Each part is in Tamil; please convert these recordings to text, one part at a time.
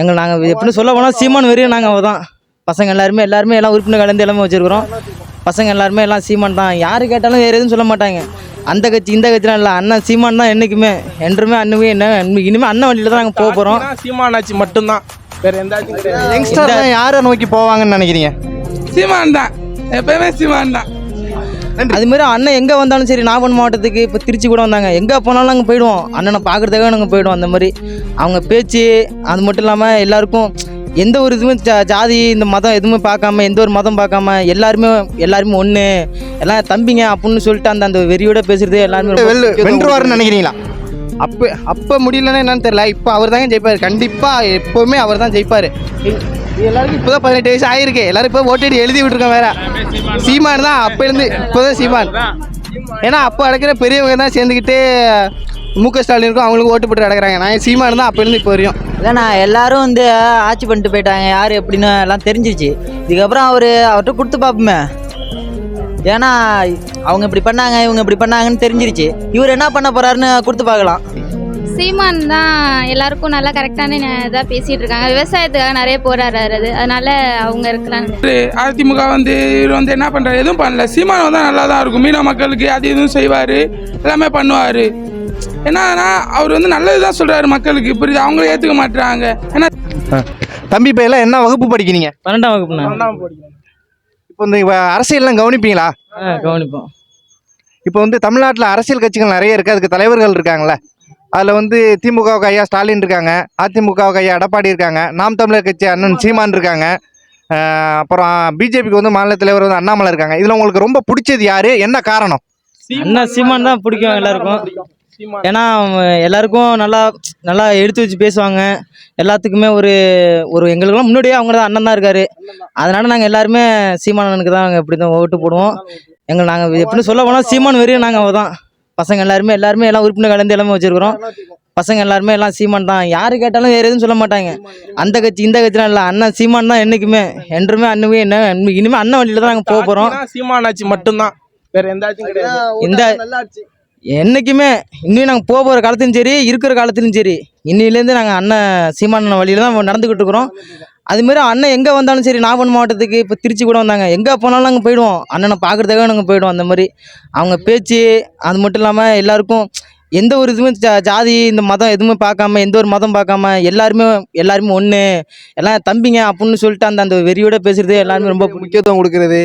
எங்கள் நாங்கள் எப்படி சொல்ல போனால் சீமான் வெறியும் நாங்கள் அவள் தான் பசங்க எல்லாருமே எல்லாருமே எல்லாம் உறுப்பினர் கலந்து எல்லாமே வச்சுருக்குறோம். பசங்க எல்லாருமே எல்லாம் சீமான் தான். யார் கேட்டாலும் வேறு எதுவும் சொல்ல மாட்டாங்க. அந்த கட்சி இந்த கட்சிலாம் இல்லை. அண்ணன் சீமான் தான் என்றைக்குமே என்றுமே அண்ணுமே என்ன இனிமேல் அண்ணன் வண்டியில் தான் நாங்கள் போக போகிறோம் சீமானாச்சு மட்டும்தான். வேற எந்த யங்ஸ்டர் யாரை நோக்கி போவாங்கன்னு நினைக்கிறீங்க? சீமான் தான். எப்பயுமே சீமான் தான். அதுமாரி அண்ணன் எங்கே வந்தாலும் சரி நாகப்பன் மாவட்டத்துக்கு இப்போ திருச்சி கூட வந்தாங்க. எங்கே போனாலும் நாங்கள் போயிடுவோம். அண்ணனை பார்க்குறதுக்காக நாங்கள் போயிடுவோம் அந்த மாதிரி. அவங்க பேச்சு அது மட்டும் இல்லாமல் எல்லாருக்கும் எந்த ஒரு இதுவுமே ஜா- ஜாதி இந்த மதம் எதுவுமே பார்க்காம எந்த ஒரு மதம் பார்க்காம எல்லாருமே எல்லாருமே ஒன்று எல்லாம் தம்பிங்க அப்படின்னு சொல்லிட்டு அந்த அந்த வெறியோட பேசுறது எல்லாருமே வென்றுவாருன்னு நினைக்கிறீங்களா? அப்போ அப்போ முடியலன்னா என்னன்னு தெரியல. இப்போ அவர் தாங்க ஜெயிப்பார். கண்டிப்பாக எப்போவுமே அவர் தான் ஜெயிப்பார். எல்லாருக்கும் இப்போ தான் பதினெட்டு வயசு ஆயிருக்கு. எல்லாரும் இப்போ ஓட்டடி எழுதி விட்டுருக்கோம் வேற. சீமான் தான் அப்போலேருந்து இப்போ தான் சீமான். ஏன்னா அப்போ அடக்கிற பெரியவங்க தான் சேர்ந்துக்கிட்டு மு க ஸ்டாலினுக்கும் அவங்களுக்கு ஓட்டு போட்டு நடக்கிறாங்க நான் சீமான் தான் அப்போலேருந்து இப்போ வரையும். இல்லைண்ணா எல்லாரும் வந்து ஆட்சி பண்ணிட்டு போயிட்டாங்க. யார் எப்படின்னு எல்லாம் தெரிஞ்சிருச்சு. இதுக்கப்புறம் அவர் அவர்கிட்ட கொடுத்து பார்ப்போமே. ஏன்னா அவங்க இப்படி பண்ணாங்க இவங்க இப்படி பண்ணாங்கன்னு தெரிஞ்சிருச்சு. இவர் என்ன பண்ண போறாருன்னு கொடுத்து பார்க்கலாம். சீமான் தான் எல்லாருக்கும் நல்லா கரெக்டான இதாக பேசிகிட்டு இருக்காங்க. விவசாயத்துக்காக நிறைய போராடுறாரு அதனால அவங்க இருக்கலாம். அதிமுக வந்து இவர் வந்து என்ன பண்றாரு? எதுவும் பண்ணல. சீமான் வந்தா நல்லா தான் இருக்கும். மீன மக்களுக்கு அது இதுவும் செய்வாரு. எல்லாமே பண்ணுவாரு. என்னன்னா அவர் வந்து நல்லது தான் சொல்றாரு மக்களுக்கு. புரியுது? அவங்களும் ஏத்துக்க மாட்டாங்க ஏன்னா தம்பி இப்போ எல்லாம் என்ன வகுப்பு படிக்கிறீங்க? பன்னெண்டாம் வகுப்புண்ணா. இப்போ இந்த அரசியல்லாம் கவனிப்பீங்களா? கவனிப்போம். இப்போ வந்து தமிழ்நாட்டில் அரசியல் கட்சிகள் நிறைய இருக்குது அதுக்கு தலைவர்கள் இருக்காங்கல்ல. அதில் வந்து திமுகவுக்கு ஐயா ஸ்டாலின் இருக்காங்க. அதிமுகவுக்கு ஐயா எடப்பாடி இருக்காங்க. நாம் தமிழர் கட்சி அண்ணன் சீமான் இருக்காங்க. அப்புறம் பிஜேபிக்கு வந்து மாநில தலைவர் வந்து அண்ணாமலை இருக்காங்க. இதில் உங்களுக்கு ரொம்ப பிடிச்சது யாரு? என்ன காரணம்? அண்ணா சீமான் தான் பிடிக்கும் எல்லாருக்கும். ஏன்னா எல்லாருக்கும் நல்லா நல்லா எடுத்து வச்சு பேசுவாங்க. எல்லாத்துக்குமே ஒரு ஒரு எங்களுக்கெல்லாம் முன்னாடியே அவங்க தான் அண்ணன் தான் இருக்காரு. அதனால நாங்கள் எல்லாருமே சீமான் அண்ணனுக்கு தான் நாங்கள் இப்படி தான் ஓட்டு போடுவோம். எங்கள் நாங்கள் எப்படி சொல்ல போனால் சீமான் வெறியும் நாங்கள் அவள் தான் பசங்க எல்லாருமே எல்லாருமே எல்லாம் உறுப்பினர் கலந்து எல்லாமே வச்சுருக்குறோம். பசங்க எல்லாருமே எல்லாம் சீமான் தான். யார் கேட்டாலும் வேறு எதுவும் சொல்ல மாட்டாங்க. அந்த கட்சி இந்த கட்சிலாம் இல்லை. அண்ணன் சீமான் தான் என்றைக்குமே என்றுமே அண்ணுமே என்ன இனிமேல் அண்ணன் வண்டியில் தான் நாங்கள் போக போகிறோம் ஆட்சினா சீமானாச்சு மட்டும்தான். வேற எந்த ஆட்சியும் கிடையாது. இந்த என்றைக்குமே இன்னும் நாங்கள் போக போகிற காலத்துலையும் சரி இருக்கிற காலத்துலையும் சரி இன்னிலேருந்து நாங்கள் அண்ணன் சீமான வழியில் தான் நடந்துக்கிட்டு இருக்கிறோம். அதுமாரி அண்ணன் எங்கே வந்தாலும் சரி நாகப்பன் மாவட்டத்துக்கு இப்போ திருச்சி கூட வந்தாங்க. எங்கே போனாலும் நாங்கள் போயிடுவோம். அண்ணனை பார்க்குறதுக்காக நாங்கள் போயிடுவோம் அந்த மாதிரி. அவங்க பேச்சு அது மட்டும் இல்லாமல் எல்லாருக்கும் எந்த ஒரு இதுவுமே ஜா- ஜாதி இந்த மதம் எதுவுமே பார்க்காம எந்த ஒரு மதம் பார்க்காம எல்லாருமே எல்லாருமே ஒன்று எல்லாம் தம்பிங்க அப்படின்னு சொல்லிட்டு அந்த அந்த வெறியோட பேசுறது எல்லாருமே ரொம்ப. முக்கியத்துவம் கொடுக்கறது.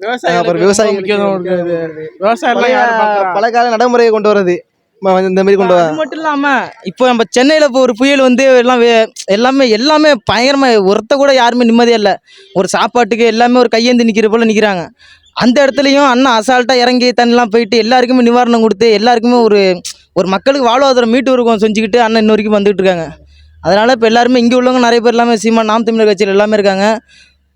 விவசாயம் அப்புறம் விவசாயிகளுக்கு முக்கியத்துவம் கொடுக்குறது. விவசாயம்? பல கால நடைமுறையை கொண்டு வர்றது இந்த மாதிரி கொண்டு வர மட்டும் இல்லாம இப்போ நம்ம சென்னையில இப்போ ஒரு புயல் வந்து எல்லாம் எல்லாமே எல்லாமே பயங்கரமா ஒருத்த கூட யாருமே நிம்மதியா இல்லை. ஒரு சாப்பாட்டுக்கு எல்லாமே ஒரு கையேந்தி நிக்கிற போல நிக்கிறாங்க. அந்த இடத்துலையும் அண்ணா அசால்ட்டா இறங்கி தண்ணிலாம் போயிட்டு எல்லாருக்குமே நிவாரணம் கொடுத்து எல்லாருக்குமே ஒரு ஒரு மக்களுக்கு வாழ்வாதாரம் மீட்டு இருக்கும் செஞ்சுக்கிட்டு அண்ணன் இன்ன வரைக்கும் வந்துட்டு இருக்காங்க. அதனால இப்போ எல்லாருமே இங்கே உள்ளவங்க நிறைய பேர் எல்லாமே சீமான் நாம் தமிழர் கட்சியில் எல்லாமே இருக்காங்க.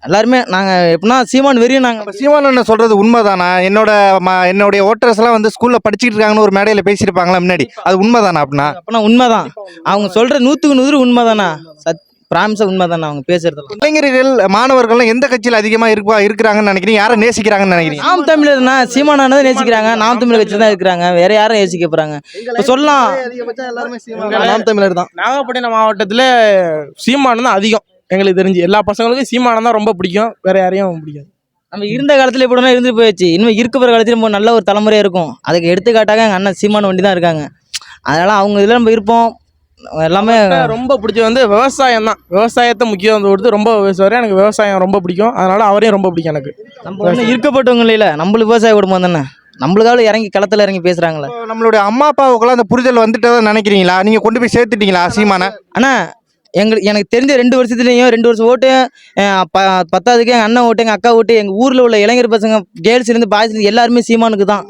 எல்லாருமே நாங்கள் எப்படின்னா சீமான் வெறியும் நாங்கள் இப்ப சீமானண்ணன் சொல்றது உண்மைதானா? என்னோட ம- என்னுடைய ஓட்டர்ஸ் எல்லாம் வந்து ஸ்கூல்ல படிச்சுட்டு இருக்காங்கன்னு ஒரு மேடையில பேசியிருப்பாங்களா முன்னாடி? அது உண்மைதானா அப்படின்னா? அப்பனா உண்மைதான். அவங்க சொல்ற நூற்றுக்கு நூறு உண்மைதானா? சத் பிராமிச உண்மைதானா அவங்க பேசுறதுலாம் இளைஞர்கள் மாணவர்கள்லாம் எந்த கட்சியில் அதிகமா இருப்பா இருக்கிறாங்கன்னு நினைக்கிறீங்க? யாரை நேசிக்கிறாங்கன்னு நினைக்கிறீங்க? நாம் தமிழர்னா சீமானானதை நேசிக்கிறாங்க நாம் தமிழர் கட்சி தான் இருக்கிறாங்க. வேற யாரும் நேசிக்க போறாங்க. இப்போ சொல்லலாம். நாம் தமிழர் தான். நாகப்பட்டினம் மாவட்டத்துல சீமானம் தான் அதிகம். எங்களுக்கு தெரிஞ்சு எல்லா பசங்களுக்கும் சீமானம் தான் ரொம்ப பிடிக்கும். வேற யாரையும் பிடிக்காது. நம்ம இருந்த காலத்துல எப்படி இருந்து போயிடுச்சு. இனிமேல் இருக்க போகிற காலத்துல நம்ம நல்ல ஒரு தலைமுறையா இருக்கும். அதுக்கு எடுத்துக்காட்டாக எங்கள் அண்ணன் சீமான வண்டி தான் இருக்காங்க. அதனால அவங்க இதில் நம்ம இருப்போம். எல்லாமே ரொம்ப பிடிச்சது வந்து விவசாயம் தான். விவசாயத்தை முக்கியம் கொடுத்து ரொம்ப விவசாயம் எனக்கு விவசாயம் ரொம்ப பிடிக்கும். அதனால அவரையும் ரொம்ப பிடிக்கும் எனக்கு. நம்ம இருக்கப்பட்டவங்க இல்லை நம்மளுக்கு விவசாய குடும்பம் தானே? நம்மளுக்காக இறங்கி களத்துல இறங்கி பேசுறாங்களே. இப்போ நம்மளுடைய அம்மா அப்பாவுக்குலாம் அந்த புரிதல் வந்துட்டதா நினைக்கிறீங்களா? நீங்க கொண்டு போய் சேர்த்துட்டீங்களா சீமான? அண்ணா எங்களுக்கு எனக்கு தெரிஞ்ச ரெண்டு வருஷத்துலேயும் ரெண்டு வருஷம் ஓட்டு ப பத்தாவதுக்கு எங்கள் அண்ணன் ஓட்டு எங்கள் அக்கா ஓட்டு எங்கள் ஊரில் உள்ள இளைஞர் பசங்க கேர்ள்ஸ்லேருந்து பாய்ஸ்லேருந்து எல்லாருமே சீமானுக்கு தான்.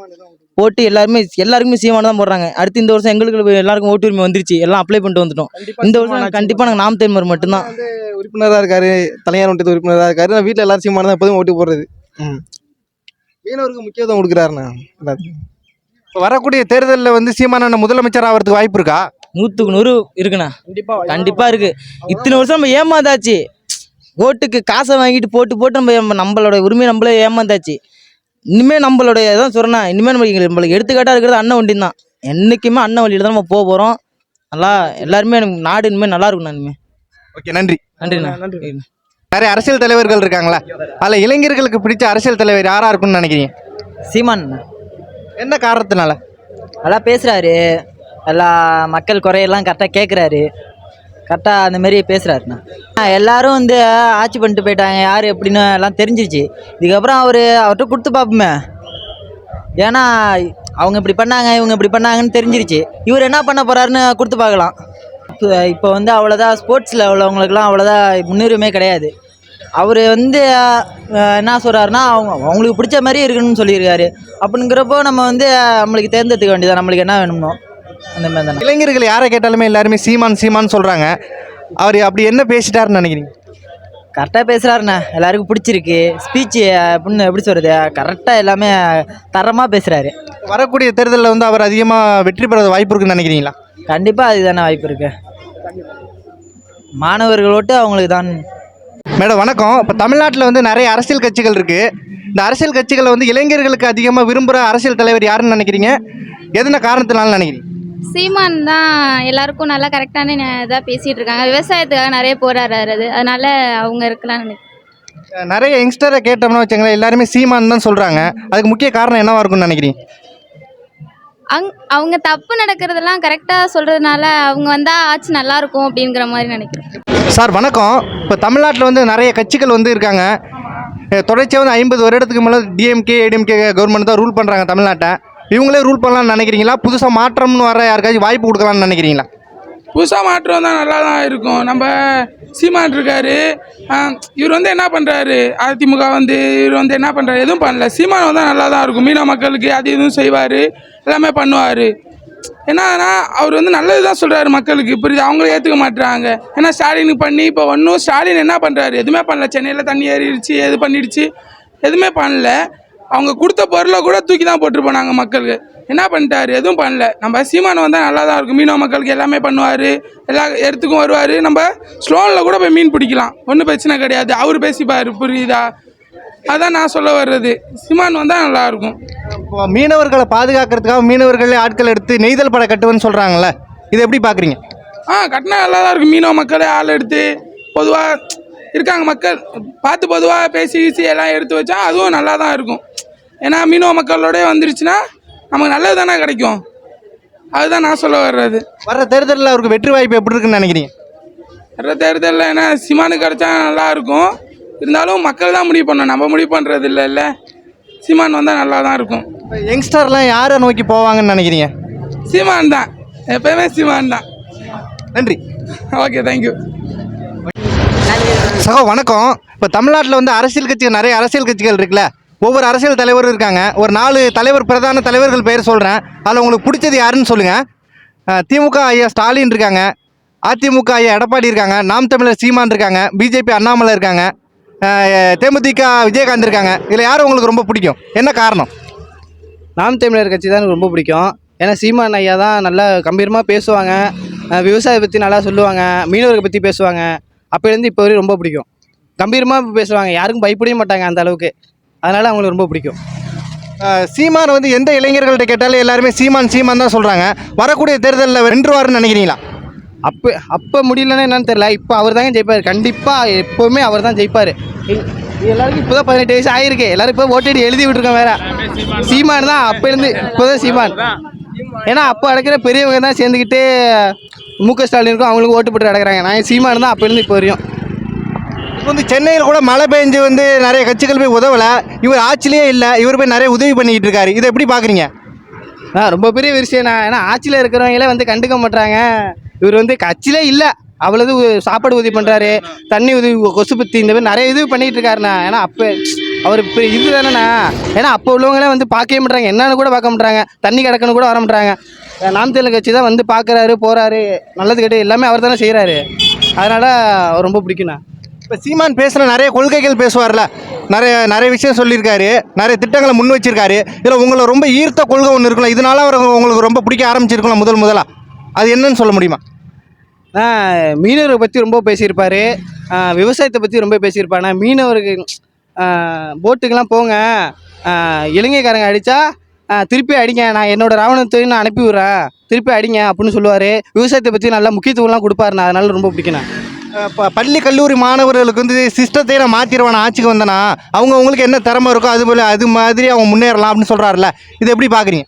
ஓட்டு எல்லாருமே எல்லாருக்குமே சீமானு தான் போடுறாங்க. அடுத்து இந்த வருஷம் எங்களுக்கு எல்லாருக்கும் ஓட்டு உரிமை வந்துருச்சு. எல்லாம் அப்ளை பண்ணிட்டு வந்துட்டோம். இந்த வருஷம் கண்டிப்பாக நாங்கள் நாம் தேர்மர் மட்டும்தான். உறுப்பினராக இருக்காரு தலையார் ஒன்றியத்து உறுப்பினராக இருக்காரு. நான் வீட்டில் எல்லாரும் சீமான தான் எப்போதும் ஓட்டு போடுறது. மீனவருக்கு முக்கியத்துவம் கொடுக்குறாருண்ணா இப்போ வரக்கூடிய தேர்தலில் வந்து சீமான முதலமைச்சர் ஆகிறதுக்கு வாய்ப்பு இருக்கா? நூற்றுக்கு நூறு இருக்குண்ணா. கண்டிப்பா கண்டிப்பாக இருக்குது இத்தனை வருஷம் நம்ம ஏமாந்தாச்சு. ஓட்டுக்கு காசை வாங்கிட்டு போட்டு போட்டு நம்ம நம்மளோட உரிமையை நம்மளே ஏமாந்தாச்சு. இனிமேல் நம்மளுடைய தான் சொல்கிறேன் இனிமேல் நம்ம நம்மளுக்கு எடுத்துக்காட்டாக இருக்கிறது அண்ணன் வண்டி தான். என்றைக்குமே அண்ணன் வழியில் தான் நம்ம போக போகிறோம் நல்லா எல்லாருமே எனக்கு நாடு இனிமேல் நல்லா இருக்கும் இனிமேல் ஓகே நன்றி. நன்றிண்ணா. நிறைய அரசியல் தலைவர்கள் இருக்காங்களா? அதில் இளைஞர்களுக்கு பிடிச்ச அரசியல் தலைவர் யாரா இருக்கும்னு நினைக்கிறீங்க? சீமான். என்ன காரணத்தினால? நல்லா பேசுகிறாரு எல்லா மக்கள் குறையெல்லாம் கரெக்டாக கேட்குறாரு கரெக்டாக அந்த மாரி பேசுகிறாருண்ணா எல்லாரும் வந்து ஆட்சி பண்ணிட்டு போயிட்டாங்க. யார் எப்படின்னு எல்லாம் தெரிஞ்சிருச்சு. இதுக்கப்புறம் அவர் அவர்கிட்ட கொடுத்து பார்ப்போமே. ஏன்னா அவங்க இப்படி பண்ணாங்க இவங்க இப்படி பண்ணாங்கன்னு தெரிஞ்சிருச்சு. இவர் என்ன பண்ண போகிறாருன்னு கொடுத்து பார்க்கலாம். இப்போ இப்போ வந்து அவ்வளோதான் ஸ்போர்ட்ஸில் உள்ளவங்களுக்குலாம் அவ்வளோதான் முன்னுரிமை கிடையாது. அவர் வந்து என்ன சொல்கிறாருன்னா அவங்க அவங்களுக்கு பிடிச்ச மாதிரி இருக்கணும்னு சொல்லியிருக்காரு. அப்படிங்கிறப்போ நம்ம வந்து நம்மளுக்கு தேர்ந்தெடுக்க வேண்டியதான் நம்மளுக்கு என்ன வேணும்னோ அந்த மாதிரி தானே. இளைஞர்கள் யாரை கேட்டாலுமே எல்லாருமே சீமான் சீமான் சொல்றாங்க. அவர் அப்படி என்ன பேசிட்டாருன்னு நினைக்கிறீங்க? கரெக்டாக பேசுகிறாருண்ணே எல்லாருக்கும் பிடிச்சிருக்கு. ஸ்பீச்சு அப்படின்னு எப்படி சொல்கிறது கரெக்டாக எல்லாமே தரமாக பேசுகிறாரு வரக்கூடிய தேர்தலில் வந்து அவர் அதிகமாக வெற்றி பெற வாய்ப்பு இருக்குன்னு நினைக்கிறீங்களா? கண்டிப்பாக அதுதானே வாய்ப்பு இருக்கு. மாணவர்கள் ஓட்டு அவங்களுக்கு தான். மேடம் வணக்கம். இப்போ தமிழ்நாட்டில் வந்து நிறைய அரசியல் கட்சிகள் இருக்குது இந்த அரசியல் கட்சிகளை வந்து இளைஞர்களுக்கு அதிகமாக விரும்புகிற அரசியல் தலைவர் யாருன்னு நினைக்கிறீங்க? எதன காரணத்தினால நினைக்கிறீங்க? சீமான் தான் எல்லாருக்கும் நல்லா கரெக்டான இதாக பேசிகிட்டு இருக்காங்க விவசாயத்துக்காக நிறைய போராடுறாரு அதனால அவங்க இருக்கலாம்னு நினைக்கிறேன். நிறைய யங்ஸ்டரை கேட்டோம்னா வச்சுங்களேன் எல்லாருமே சீமான் தான் சொல்கிறாங்க அதுக்கு முக்கிய காரணம் என்னவா இருக்கும்னு நினைக்கிறீங்க? அங் அவங்க தப்பு நடக்கிறதெல்லாம் கரெக்டாக சொல்கிறதுனால அவங்க வந்தால் ஆட்சி நல்லா இருக்கும் அப்படிங்கிற மாதிரி நினைக்கிறேன். சார் வணக்கம். இப்போ தமிழ்நாட்டில் வந்து நிறைய கட்சிகள் வந்து இருக்காங்க. தொடர்ச்சியாக வந்து ஐம்பது வருடத்துக்கு மேலே டிஎம்கே ஏடிஎம்கே கவர்மெண்ட் தான் ரூல் பண்ணுறாங்க தமிழ்நாட்டை. இவங்களே ரூல் பண்ணலாம்னு நினைக்கிறீங்களா? புதுசாக மாற்றம்னு வர யாருக்காச்சும் வாய்ப்பு கொடுக்கலாம்னு நினைக்கிறீங்களா? புதுசாக மாற்றம் தான் நல்லா தான் இருக்கும். நம்ம சீமான் இருக்காரு. இவர் வந்து என்ன பண்ணுறாரு அதிமுக வந்து இவர் வந்து என்ன பண்ணுறாரு எதுவும் பண்ணல. சீமான் வந்தால் நல்லா தான் இருக்கும். மீன மக்களுக்கு அது இதுவும் செய்வார். எல்லாமே பண்ணுவார். என்னன்னா அவர் வந்து நல்லது தான் சொல்கிறாரு மக்களுக்கு. புரியுது? அவங்களும் ஏற்றுக்க மாட்டுறாங்க ஏன்னா ஸ்டாலினுக்கு பண்ணி இப்போ ஒன்றும் ஸ்டாலின் என்ன பண்ணுறாரு எதுவுமே பண்ணல. சென்னையில் தண்ணி ஏறிடுச்சு எது பண்ணிடுச்சு. எதுவுமே பண்ணல. அவங்க கொடுத்த பொருளை கூட தூக்கி தான் போட்டு போனாங்க மக்களுக்கு. என்ன பண்ணிட்டாரு? எதுவும் பண்ணல. நம்ம சீமான் வந்தால் நல்லா தான் இருக்கும். மீனவ மக்களுக்கு எல்லாமே பண்ணுவார். எல்லா இடத்துக்கும் வருவார். நம்ம ஸ்லோனில் கூட போய் மீன் பிடிக்கலாம். ஒன்றும் பிரச்சனை கிடையாது. அவர் பேசிப்பார். புரியுதா? அதான் நான் சொல்ல வர்றது. சீமான் வந்தால் நல்லா இருக்கும் இப்போ மீனவர்களை பாதுகாக்கிறதுக்காக மீனவர்களே ஆட்கள் எடுத்து நெய்தல் படை கட்டுவேன்னு சொல்கிறாங்கல்ல இதை எப்படி பார்க்குறீங்க ஆ கட்டினா நல்லா தான் இருக்கும். மீனவ மக்களே ஆள் எடுத்து பொதுவாக இருக்காங்க மக்கள். பார்த்து பொதுவாக பேசி கீசி எல்லாம் எடுத்து வச்சா அதுவும் நல்லா தான் இருக்கும். ஏன்னா மீனவ மக்களோடய வந்துருச்சுன்னா நமக்கு நல்லது தானே கிடைக்கும். அதுதான் நான் சொல்ல வர்றது. வர்ற தேர்தலில் அவருக்கு வெற்றி வாய்ப்பு எப்படி இருக்குன்னு நினைக்கிறீங்க? வர்ற தேர்தலில் என்ன சிமானு கிடைச்சா நல்லா இருக்கும். இருந்தாலும் மக்கள் தான் முடிவு பண்ணணும். நம்ம முடிவு பண்ணுறது இல்லை இல்லை. சீமான் வந்தால் நல்லா தான் இருக்கும். இப்போ யங்ஸ்டர்லாம் யாரை நோக்கி போவாங்கன்னு நினைக்கிறீங்க? சீமான் தான். எப்பயுமே சீமான் தான். நன்றி. ஓகே தேங்க்யூ சகோ வணக்கம். இப்போ தமிழ்நாட்டில் வந்து அரசியல் கட்சிகள் நிறைய அரசியல் கட்சிகள் இருக்குல்ல? ஒவ்வொரு அரசியல் தலைவரும் இருக்காங்க. ஒரு நாலு தலைவர் பிரதான தலைவர்கள் பேர் சொல்கிறேன் அதில் உங்களுக்கு பிடிச்சது யாருன்னு சொல்லுங்கள் திமுக ஐயா ஸ்டாலின் இருக்காங்க. அதிமுக ஐயா எடப்பாடி இருக்காங்க. நாம் தமிழர் சீமான் இருக்காங்க. பிஜேபி அண்ணாமலை இருக்காங்க. தேமுதிக விஜயகாந்த் இருக்காங்க. இதில் யார் உங்களுக்கு ரொம்ப பிடிக்கும்? என்ன காரணம்? நாம் தமிழர் கட்சி தான் எனக்கு ரொம்ப பிடிக்கும். ஏன்னா சீமான் ஐயா தான் நல்லா கம்பீரமாக பேசுவாங்க. விவசாயத்தை பற்றி நல்லா சொல்லுவாங்க. மீனவர்களை பற்றி பேசுவாங்க. அப்போலேருந்து இப்போ வரையும் ரொம்ப பிடிக்கும். கம்பீரமாக பேசுவாங்க. யாருக்கும் பயப்படவே மாட்டாங்க அந்த அளவுக்கு. அதனால் அவங்களுக்கு ரொம்ப பிடிக்கும். சீமான் வந்து எந்த இளைஞர்கள்ட்ட கேட்டாலும் எல்லாருமே சீமான் சீமான் தான் சொல்கிறாங்க வரக்கூடிய தேர்தலில் வென்றுவாருன்னு நினைக்கிறீங்களா? அப்போ அப்போ முடியலன்னா என்னன்னு தெரியல. இப்போ அவர் தாங்க ஜெயிப்பார். கண்டிப்பாக எப்போவுமே அவர் தான் ஜெயிப்பார். எல்லாருக்கும் இப்போ தான் பதினெட்டு வயசு ஆயிருக்கு. எல்லாரும் இப்போ ஓட்டடி எழுதி விட்டுருக்கோம் வேற. சீமான் தான். அப்போலேருந்து இப்போ தான் சீமான். ஏன்னா அப்போ அடக்கிற பெரியவங்க தான் சேர்ந்துக்கிட்டு மு க ஸ்டாலினுக்கும் அவங்களுக்கும் ஓட்டு போட்டு அடக்குறாங்க நான் சீமான் தான் அப்போலேருந்து இப்போ வரையும். இப்போ வந்து சென்னையில் கூட மழை பெஞ்சு வந்து நிறைய கட்சிகள் போய் உதவலை. இவர் ஆட்சிலேயே இல்லை இவர் போய் நிறைய உதவி பண்ணிக்கிட்டு இருக்காரு. இதை எப்படி பார்க்குறீங்க ஆ ரொம்ப பெரிய விஷயம் நான் ஏன்னா ஆட்சியில் இருக்கிறவங்களே வந்து கண்டுக்க மாட்றாங்க. இவர் வந்து கட்சியிலே இல்லை. அவ்வளவு சாப்பாடு உதவி பண்ணுறாரு தண்ணி உதவி கொசு பத்தி இந்த மாதிரி நிறைய இது பண்ணிட்டு இருக்காருண்ணா. ஏன்னா அப்போ அவர் இப்போ இது தானேண்ணா ஏன்னா அப்போ உள்ளவங்களே வந்து பார்க்கவே மாட்றாங்க. என்னன்னு கூட பார்க்க மாட்றாங்க. தண்ணி கிடக்குன்னு கூட வர மாட்றாங்க. நாம் தமிழர் கட்சி தான் வந்து பார்க்குறாரு போகிறாரு நல்லது கெட்டு எல்லாமே அவர் தானே செய்கிறாரு அதனால் அவர் ரொம்ப பிடிக்குண்ணா இப்போ சீமான் பேசுகிற நிறைய கொள்கைகள் பேசுவார்ல. நிறைய நிறைய விஷயம் சொல்லியிருக்காரு. நிறைய திட்டங்களை முன் வச்சிருக்காரு. இதில் உங்களை ரொம்ப ஈர்த்த கொள்கை ஒன்று இருக்குல்ல இதனால அவர் உங்களுக்கு ரொம்ப பிடிக்க ஆரம்பிச்சிருக்கலாம் முதல் முதலா. அது என்னன்னு சொல்ல முடியுமா? மீனவரை பற்றி ரொம்ப பேசியிருப்பார். விவசாயத்தை பற்றி ரொம்ப பேசியிருப்பாண்ணா மீனவருக்கு போட்டுக்கெல்லாம் போங்க. இலங்கைக்காரங்க அடித்தா திருப்பி அடிங்க. நான் என்னோட ராவணத்தையும் நான் அனுப்பி விட்றேன். திருப்பி அடிங்க அப்படின்னு சொல்லுவார். விவசாயத்தை பற்றி நல்லா முக்கியத்துவம்லாம் கொடுப்பாருண்ணா அதனால் ரொம்ப பிடிக்கணும் இப்போ பள்ளி கல்லூரி மாணவர்களுக்கு வந்து சிஸ்டத்தை நான் மாற்றிடுவேன் ஆட்சிக்கு வந்தேனா அவங்க அவங்களுக்கு என்ன திறமை இருக்கோ அது போல் அது மாதிரி அவங்க முன்னேறலாம் அப்படின்னு சொல்கிறாருல்ல இது எப்படி பார்க்குறீங்க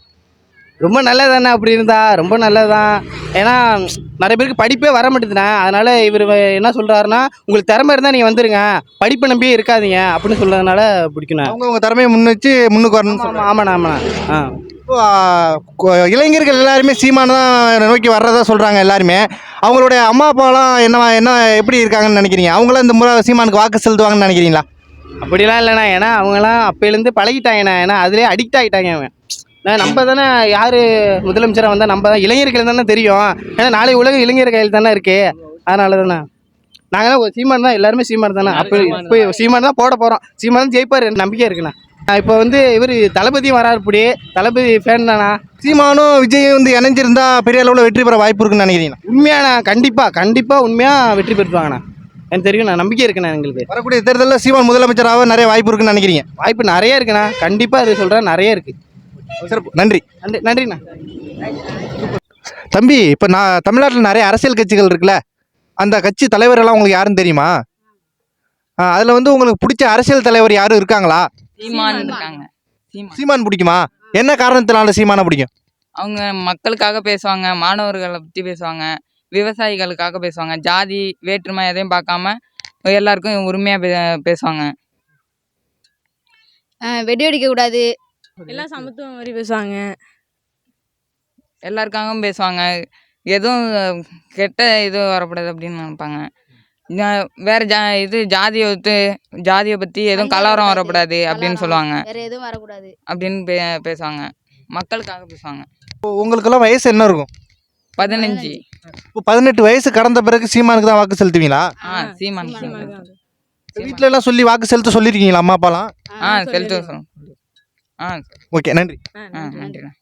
ரொம்ப நல்லதானே அப்படி இருந்தா? ரொம்ப நல்லதுதான் ஏன்னா நிறைய பேருக்கு படிப்பே வர மாட்டேதுண்ணே. அதனால இவர் என்ன சொல்றாருன்னா உங்களுக்கு திறமை இருந்தால் நீங்கள் வந்துருங்க. படிப்பை நம்பியே இருக்காதீங்க. அப்படின்னு சொல்றதுனால பிடிக்கணும் அவங்க அவங்க திறமையை முன் வச்சு முன்னுக்கு வரணும்னு சொல்கிறாங்க ஆமாண்ணா ஆமாண்ணா. ஆ. இளைஞர்கள் எல்லாருமே சீமான தான் நோக்கி வர்றதா சொல்கிறாங்க எல்லாருமே. அவங்களுடைய அம்மா அப்பாலாம் என்ன என்ன எப்படி இருக்காங்கன்னு நினைக்கிறீங்க? அவங்களாம் இந்த முறை சீமானுக்கு வாக்கு செலுத்துவாங்கன்னு நினைக்கிறீங்களா? அப்படிலாம் இல்லைண்ணா. ஏன்னா அவங்களாம் அப்போலேருந்து பழகிட்டாங்கண்ணா. ஏன்னா அதுலேயே அடிக்ட் ஆகிட்டாங்க அவன் நம்ம தானே யார் முதலமைச்சராக வந்தால் நம்ம தான் இளைஞர்கள் தானே தெரியும். ஏன்னா நாளை உலக இளைஞர் கையில் தானே இருக்கு. அதனால தானே நாங்களாம் ஒரு சீமான் தான் எல்லாருமே சீமான் தானே. அப்போ இப்போ சீமான் தான் போட போகிறோம் சீமான் தான் ஜெயிப்பார் நம்பிக்கை இருக்குண்ணா. இப்போ வந்து இவர் தளபதியும் வராரு இப்படி. தளபதி ஃபேன் தானா? சீமானும் விஜயும் வந்து இணைஞ்சிருந்தா பெரிய அளவில் வெற்றி பெற வாய்ப்பு இருக்குன்னு நினைக்கிறீங்களா உண்மையாண்ணா கண்டிப்பாக கண்டிப்பாக உண்மையாக வெற்றி பெற்றுவாங்கண்ணா எனக்கு தெரியும்ண்ணா நம்பிக்கை இருக்குண்ணா எங்களுக்கு. வரக்கூடிய தேர்தலில் சீமான் முதலமைச்சராக நிறைய வாய்ப்பு இருக்குன்னு நினைக்கிறீங்க? வாய்ப்பு நிறைய இருக்குண்ணா. கண்டிப்பாக அது சொல்கிறேன் நிறைய இருக்குது சிறப்பு. நன்றி. நன்றி நன்றிண்ணா. தம்பி இப்போ நான் தமிழ்நாட்டில் நிறைய அரசியல் கட்சிகள் இருக்குல்ல? அந்த கட்சி தலைவரெல்லாம் உங்களுக்கு யாருன்னு தெரியுமா? அதில் வந்து உங்களுக்கு பிடிச்ச அரசியல் தலைவர் யாரும் இருக்காங்களா? சீமான் இருக்காங்க. சீமான். சீமான் பிடிக்குமா? என்ன காரணத்தினால சீமானை பிடிக்கும்? அவங்க மக்களுக்காக பேசுவாங்க மாணவர்களை பற்றி பேசுவாங்க விவசாயிகளுக்காக பேசுவாங்க ஜாதி வேற்றுமை எதையும் பார்க்காம எல்லாருக்கும் உரிமையாக பே பேசுவாங்க. வெடி வெடிக்க கூடாது எல்லாம் சமத்துவம் மாதிரி பேசுவாங்க. எல்லாருக்காகவும் பேசுவாங்க. எதுவும் கெட்ட இது வரக்கூடாது அப்படின்னு நினைப்பாங்க. வேற ஜா இது ஜாதியை வந்து ஜாதியை பற்றி எதுவும் கலவரம் வரக்கூடாது. அப்படின்னு சொல்லுவாங்க. வேற எதுவும் வரக்கூடாது. அப்படின்னு பே பேசுவாங்க. மக்களுக்காக பேசுவாங்க. உங்களுக்கெல்லாம் வயசு என்ன இருக்கும்? பதினஞ்சு. இப்போ பதினெட்டு வயசு கடந்த பிறகு சீமானுக்கு தான் வாக்கு செலுத்துவீங்களா? ஆ சீமான் சீமான் வீட்டில எல்லாம் சொல்லி வாக்கு செலுத்த சொல்லியிருக்கீங்களா அம்மா அப்பாலாம்? ஆ செலுத்து சொல்லுங்க ஆ ஓகே நன்றி. ஆ நன்றிண்ணா